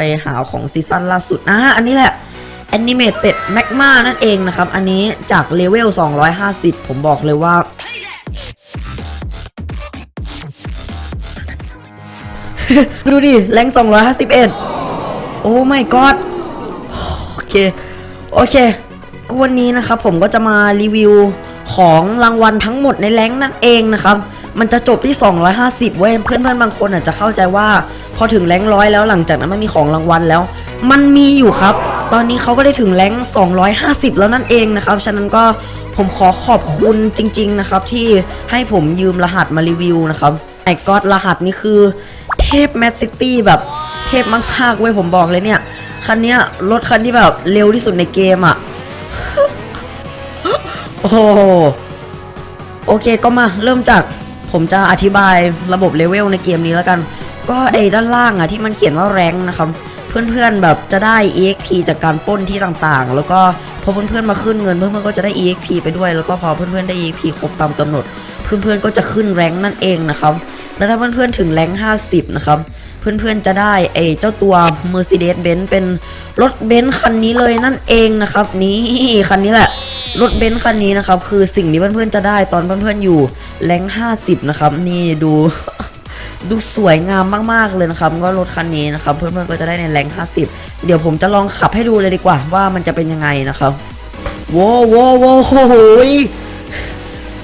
ไปหาของซีซั่นล่าสุดอะอันนี้แหละ Animated Magma นั่นเองนะครับ อันนี้จากเลเวล 250 ผมบอกเลยว่า ดูดิ แรง 251 โอ้ my god โอเค โอเคก็วันนี้นะครับผมก็จะมารีวิวของรางวัลทั้งหมดในแรงนั่นเองนะครับ มันจะจบที่ 250 เว้ย เพื่อนๆ บางคนอาจจะเข้าใจว่า พอถึงแรงร้อยแล้วหลังจากนั้นมันมีของรางวัลแล้ว มันมีอยู่ครับ ตอนนี้เขาก็ได้ถึงแรง250 แล้วนั่นเองนะครับ ฉะนั้นก็ผมขอขอบคุณจริง ๆนะครับ ที่ให้ผมยืมรหัสมารีวิวนะครับไอ้ก็อดรหัสนี่คือเทพแมสซิตี้แบบเทพมากๆเว้ยผมบอกเลยเนี่ยคันนี้รถคันที่แบบเร็วที่สุดในเกมอะ่ะโอ้โอเคก็มาเริ่มจากผมจะอธิบายระบบเลเวลในเกมนี้แล้วกัน ก็ไอ้ด้านล่างอะที่มันเขียนว่าแรงนะครับ เพื่อนๆแบบจะได้ EXP จากการป้นที่ต่างๆ แล้วก็พอเพื่อนๆมาขึ้นเงินเพื่อนๆก็จะได้ EXP ไปด้วย แล้วก็พอเพื่อนๆได้ EXP ครบตามกำหนด เพื่อนๆก็จะขึ้นแรงนั่นเองนะครับ แล้วถ้าเพื่อนๆถึงแรง50 นะครับ เพื่อนๆจะได้ไอ้เจ้าตัว Mercedes-Benz เป็นรถเบนซ์คันนี้เลยนั่นเองนะครับ นี่คันนี้แหละรถเบนซ์คันนี้นะครับ คือสิ่งที่เพื่อนๆจะได้ตอนเพื่อนๆอยู่แรง50 นะครับ นี่ดู ดูสวยงามมากๆเลยนะครับก็รถคันนี้นะครับเพื่อนๆก็จะได้ในแรง 50 เดี๋ยวผมจะลองขับให้ดูเลยดีกว่า ว่ามันจะเป็นยังไงนะครับโว้วโว้วโว้วโอ้โหย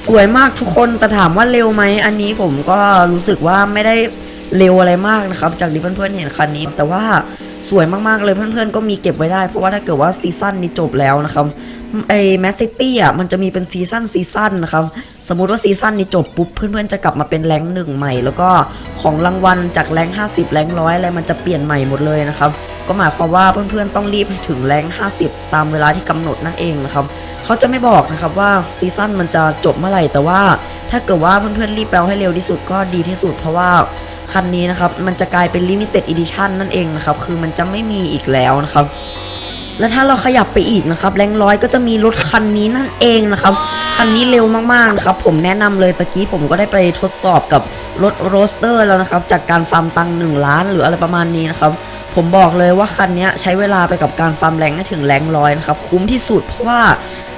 สวยมากทุกคนแต่ถามว่าเร็วไหมอันนี้ผมก็รู้สึกว่าไม่ได้เร็วอะไรมากนะครับ จากที่เพื่อนๆเห็นคันนี้ แต่ว่า สวยมากๆเลยเพื่อนๆก็มีเก็บไว้ได้ เพราะว่าถ้าเกิดว่าซีซั่นนี้จบแล้วนะครับไอแมสซิตี้อะมันจะมีเป็นซีซั่นซีซั่นนะครับสมมุติว่าซีซั่นนี้จบปุ๊บเพื่อนๆจะกลับมาเป็นแรงหนึ่งใหม่ แล้วก็ของรางวัลจากแรง50 แรงร้อยอะไรมันจะเปลี่ยนใหม่หมดเลยนะครับก็หมายความว่าเพื่อนๆต้องรีบถึงแรง 50 ตามเวลาที่กำหนดนั่นเองนะครับเขาจะไม่บอกนะครับว่าซีซั่นมันจะจบเมื่อไหร่แต่ว่าถ้าเกิดว่าเพื่อนๆรีบแปลให้เร็วที่สุดก็ดีที่สุด เพราะว่า คันนี้นะครับ มันจะกลายเป็น Limited Edition นั่นเองนะครับ คือมันจะไม่มีอีกแล้วนะครับ และถ้าเราขยับไปอีกนะครับ แรงร้อยก็จะมีรถคันนี้นั่นเองนะครับ คันนี้เร็วมากๆนะครับ ผมแนะนำเลยตะกี้ผมก็ได้ไปทดสอบกับรถโรสเตอร์แล้วนะครับ จากการฟาร์มตังค์หนึ่งล้านหรืออะไรประมาณนี้นะครับ ผมบอกเลยว่าคันนี้ใช้เวลาไปกับการฟาร์มแรงให้ถึงแรงร้อยนะครับ คุ้มที่สุดเพราะว่า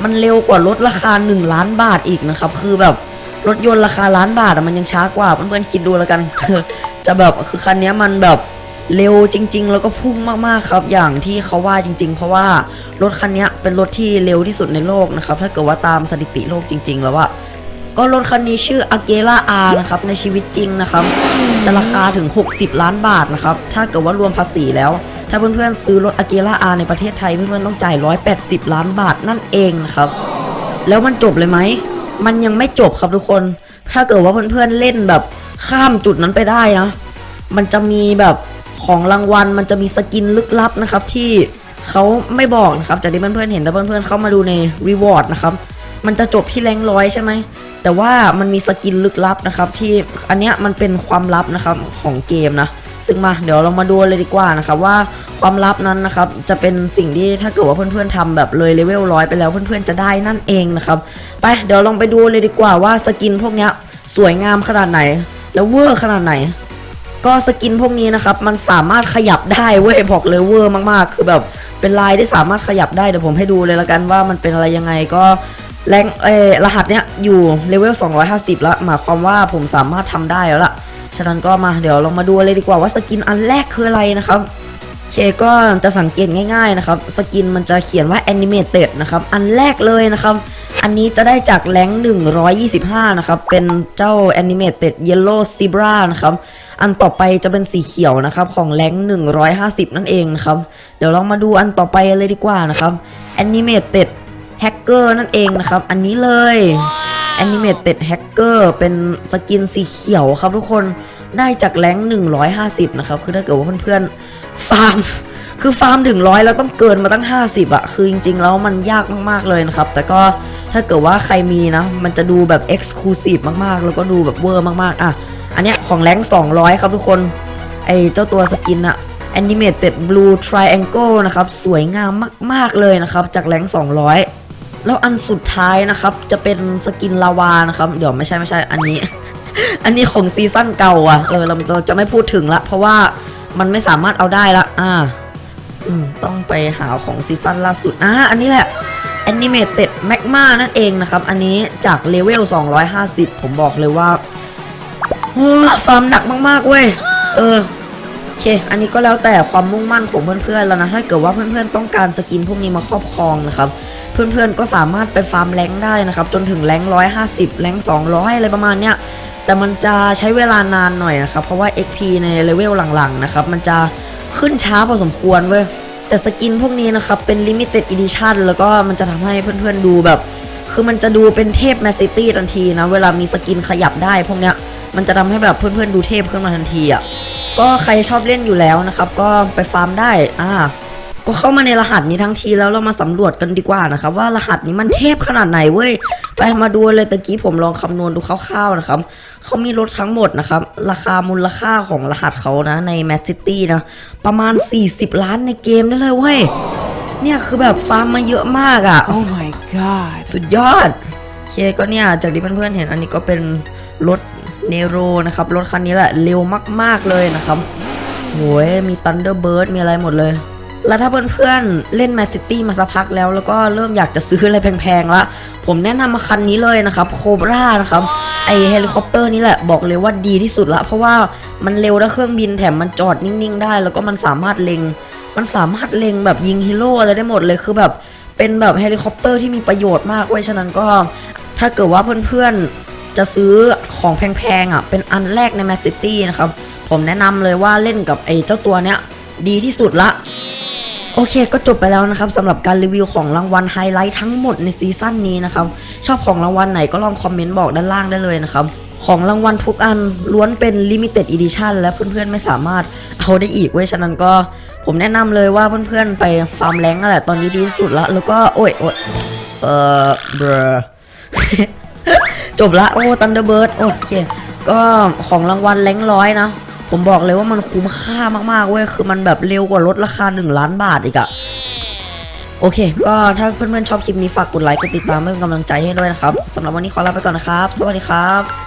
มันเร็วกว่ารถราคา 1 ล้านบาทอีกนะครับ คือแบบ รถยนต์ราคาล้านบาทอะมันยังช้ากว่าเพื่อนๆคิดดูแล้วกัน จะแบบคือคันนี้มันแบบเร็วจริง ๆ แล้วก็พุ่งมากๆครับ อย่างที่เขาว่าจริง ๆ เพราะว่ารถคันนี้เป็นรถที่เร็วที่สุดในโลกนะครับ ถ้าเกิดว่าตามสถิติโลกจริง ๆ แล้วอะก็รถคันนี้ชื่อ a g e l a R นะครับ ในชีวิตจริงนะครับ จะราคาถึง 60 ล้านบาทนะครับ ถ้าเกิดว่ารวมภาษีแล้ว ถ้าเพื่อนๆซื้อรถ a g e l a R ในประเทศไทยเพื่อนๆต้องจ่าย 180 ล้านบาทนั่นเองนะครับ แล้วมันจบเลยไหม มันยังไม่จบครับทุกคน ถ้าเกิดว่าเพื่อนๆเล่นแบบข้ามจุดนั้นไปได้นะมันจะมีแบบของรางวัล มันจะมีสกินลึกลับนะครับ ที่เขาไม่บอกนะครับจากที่เพื่อนๆเห็นแต่เพื่อนๆเข้ามาดูในรีวอร์ดนะครับมันจะจบที่แรงร้อยใช่ไหม แต่ว่ามันมีสกินลึกลับนะครับ ที่อันเนี้ยมันเป็นความลับนะครับของเกมนะ ซึ่งมาเดี๋ยวเรามาดูเลยดีกว่านะครับว่าความลับนั้นนะครับจะเป็นสิ่งที่ถ้าเกิดว่าเพื่อนๆทำแบบเลยเลเวลร้อยไปแล้วเพื่อนๆจะได้นั่นเองนะครับไปเดี๋ยวลองไปดูเลยดีกว่าว่าสกินพวกนี้สวยงามขนาดไหน แล้วเวอร์ขนาดไหน ก็สกินพวกนี้นะครับมันสามารถขยับได้เว้ยบอกเลยเวอร์มากๆ คือแบบเป็นลายที่สามารถขยับได้เดี๋ยวผมให้ดูเลยละกันว่ามันเป็นอะไรยังไงก็แรงเอรหัสเนี้ยอยู่เลเวล250 แล้วหมายความว่าผมสามารถทำได้แล้วล่ะ ฉะนั้นก็มาเดี๋ยวเรามาดูเลยดีกว่าว่าสกินอันแรกคืออะไรนะครับเคก็จะสังเกตง่ายๆนะครับ สกินมันจะเขียนว่า animated นะครับ อันแรกเลยนะครับ อันนี้จะได้จากแรง125 นะครับ เป็นเจ้า animated yellow zebra นะครับ อันต่อไปจะเป็นสีเขียวนะครับ ของแรง150 นั่นเองนะครับ เดี๋ยวลองมาดูอันต่อไปเลยดีกว่านะครับ animated hacker นั่นเองนะครับ อันนี้เลย animated hacker เป็นสกินสีเขียวครับทุกคนได้จากแรง150 นะครับ คือถ้าเกิดว่าเพื่อนๆฟาร์ม คือฟาร์มถึงร้อยแล้วต้องเกินมาตั้ง 50อะคือจริงๆ แล้วมันยากมากๆเลยนะครับ แต่ก็ถ้าเกิดว่าใครมีนะ มันจะดูแบบ Exclusive มากๆ แล้วก็ดูแบบเวอร์มากๆ อะ อันเนี้ยของแรง200 ครับทุกคน ไอเจ้าตัวสกินอะ Animated Blue Triangle นะครับ สวยงามมากๆเลยนะครับ จากแรง200 แล้วอันสุดท้ายนะครับ จะเป็นสกินลาวานะครับ เดี๋ยวไม่ใช่ไม่ใช่อันนี้ อันนี้ของซีซั่นเก่าอะเออเราจะไม่พูดถึงละ เพราะว่ามันไม่สามารถเอาได้ละ อ่าอืมต้องไปหาของซีซั่นล่าสุดอ่าอันนี้แหละ Animated Magma นั่นเองนะครับ อันนี้จากเลเวล 250 ผมบอกเลยว่าฟาร์มหนักมาก ๆ เว้ย เออ อเค อันนี้ก็แล้วแต่ความมุ่งมั่นของเพื่อนๆแล้วนะ ถ้าเกิดว่าเพื่อนๆต้องการสกินพวกนี้มาครอบครองนะครับ เพื่อนๆก็สามารถไปฟาร์มแรงได้นะครับ จนถึงแรงร้อยห้าสิบแรงสองร้อยอะไรประมาณเนี้ย แต่มันจะใช้เวลานานหน่อยนะครับ เพราะว่า XP ในเลเวลหลังๆนะครับ มันจะขึ้นช้าพอสมควรเว้ย แต่สกินพวกนี้นะครับ เป็น Limited Edition แล้วก็มันจะทำให้เพื่อนๆดูแบบ คือมันจะดูเป็นเทพแมสซิตี้ทันทีนะ เวลามีสกินขยับได้พวกเนี้ย มันจะทำให้แบบเพื่อนๆดูเทพขึ้นมาทันทีอะก็ใครชอบเล่นอยู่แล้วนะครับ ก็ไปฟาร์มได้อ่าก็เข้ามาในรหัสนี้ทั้งทีแล้วเรามาสำรวจกันดีกว่านะครับ ว่ารหัสนี้มันเทพขนาดไหนเว้ยไปมาดูเลยตะกี้ผมลองคำนวณดูคร่าวๆนะครับเขามีรถทั้งหมดนะครับ ราคามูลค่าของรหัสเขานะในแม s ซิตี้นะประมาณ 40 ล้านในเกมได้เลยเว้ยเนี่ยคือแบบฟาร์มมาเยอะมากอะ่ะ Oh my god. สุดยอดโอเคก็เนี่ยจากที่เพื่อนๆเห็นอันนี้ก็เป็นรถ เนโรนะครับรถคันนี้แหละเร็วมากๆเลยนะครับโหยมี Thunderbird มีอะไรหมดเลย แล้วถ้าเพื่อนๆเล่น Mass City มาสักพักแล้ว แล้วก็เริ่มอยากจะซื้ออะไรแพงๆละผมแนะนำมาคันนี้เลยนะครับโคบรานะครับไอเฮลิคอปเตอร์นี่แหละบอกเลยว่าดีที่สุดละเพราะว่ามันเร็วและเครื่องบินแถมมันจอดนิ่งๆได้ แล้วก็มันสามารถเล็ง มันสามารถเล็งแบบยิงฮีโร่อะไรได้หมดเลยคือแบบเป็นแบบเฮลิคอปเตอร์ที่มีประโยชน์มากเว้ยฉะนั้นก็ถ้าเกิดว่าเพื่อนๆจะซื้อ ของแพงๆอะเป็นอันแรกใน Mass City นะครับ ผมแนะนำเลยว่าเล่นกับไอ้เจ้าตัวเนี้ยดีที่สุดละโอเคก็จบไปแล้วนะครับสำหรับการรีวิวของรางวัลไฮไลท์ทั้งหมดในซีซั่นนี้นะครับชอบของรางวัลไหนก็ลองคอมเมนต์บอกด้านล่างได้เลยนะครับของรางวัลทุกอันล้วนเป็น Limited Edition และเพื่อนๆไม่สามารถเอาได้อีกเว้ยฉะนั้นก็ผมแนะนำเลยว่าเพื่อนๆไปฟาร์มแรงนั่นแหละตอนนี้ดีที่สุดละแล้วก็โอ้ยโอ้ยเออเบรอ จบละโอ้ตันเดอร์เบิร์ดโอเคก็ของรางวัลแรงร้อยนะผมบอกเลยว่ามันคุ้มค่ามากๆเว้ยคือมันแบบเร็วกว่าลดราคา 1 ล้านบาทอีกอะโอเค ก็ถ้าเพื่อนๆชอบคลิปนี้ฝากกดไลค์กดติดตามเพื่อเป็นกำลังใจให้ด้วยนะครับสำหรับวันนี้ขอลาไปก่อนนะครับ สวัสดีครับ